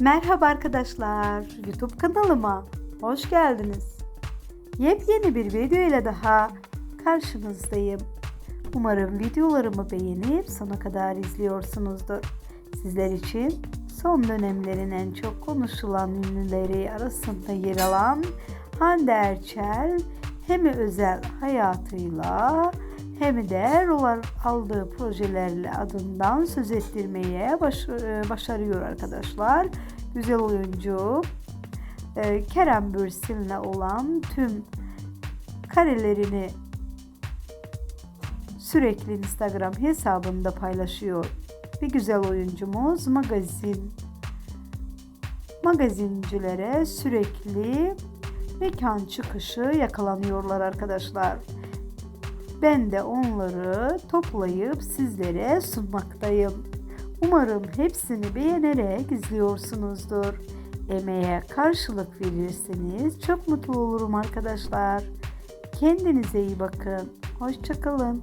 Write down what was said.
Merhaba arkadaşlar, YouTube kanalıma hoş geldiniz. Yepyeni bir video ile daha karşınızdayım. Umarım videolarımı beğenip sona kadar izliyorsunuzdur. Sizler için son dönemlerin en çok konuşulan ünlüleri arasında yer alan Hande Erçel hem özel hayatıyla hem de rol aldığı projelerle adından söz ettirmeye baş, e, başarıyor arkadaşlar. Güzel oyuncu e, Kerem Bürsin'le olan tüm karelerini sürekli Instagram hesabında paylaşıyor. Bir güzel oyuncumuz magazin magazincilere sürekli mekan çıkışı yakalanıyorlar arkadaşlar. Ben de onları toplayıp sizlere sunmaktayım. Umarım hepsini beğenerek izliyorsunuzdur. Emeğe karşılık verirseniz çok mutlu olurum arkadaşlar. Kendinize iyi bakın. Hoşçakalın.